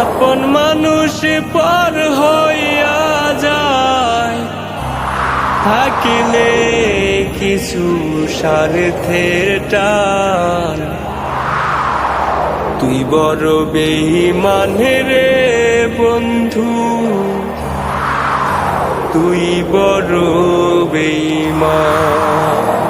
আপন মানুষ পর হইয়া যায়। থাকিলে কিছু সার্থের টান। তুই বড় বেইমানে রে বন্ধু। তুই বড় বেইমান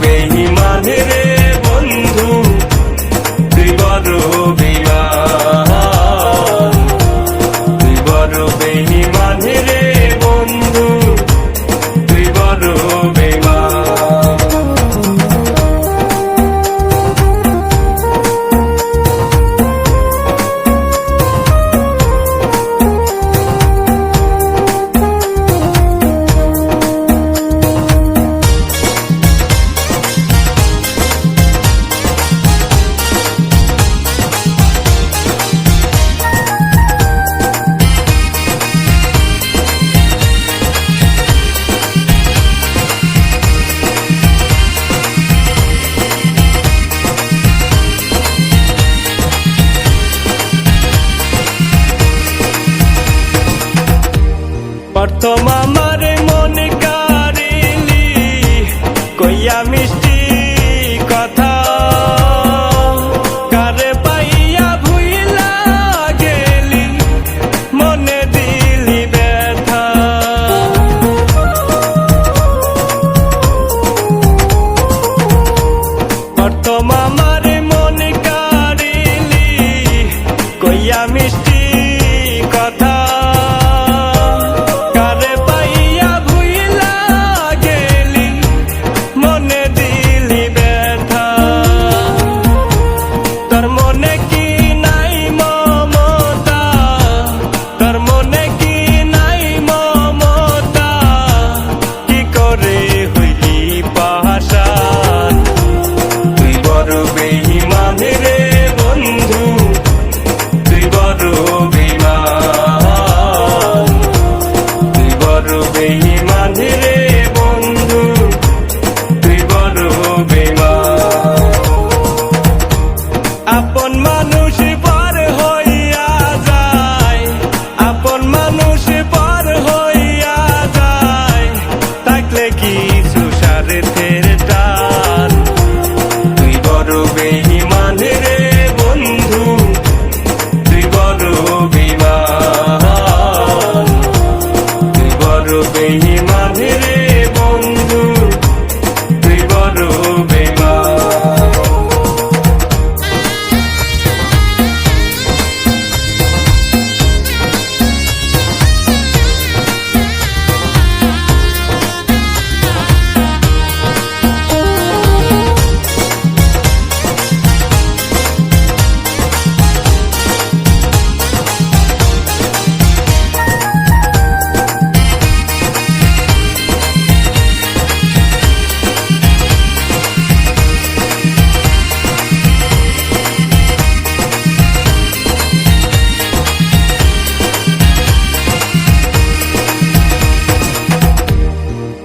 ven প্রথম আমার মনে কারিলি কইয়া মিষ্টি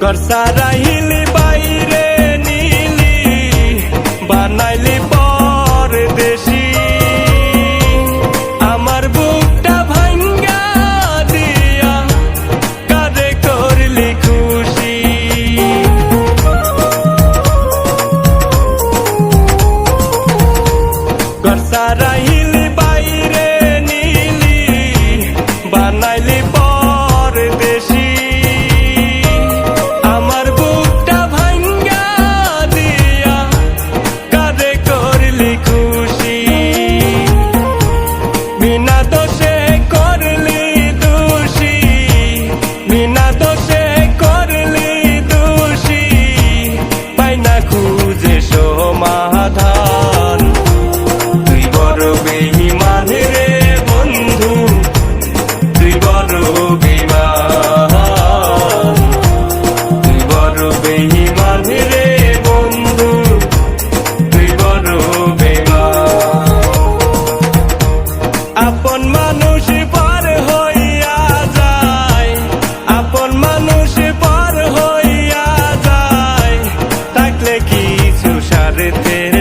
घर सारा ही কিছু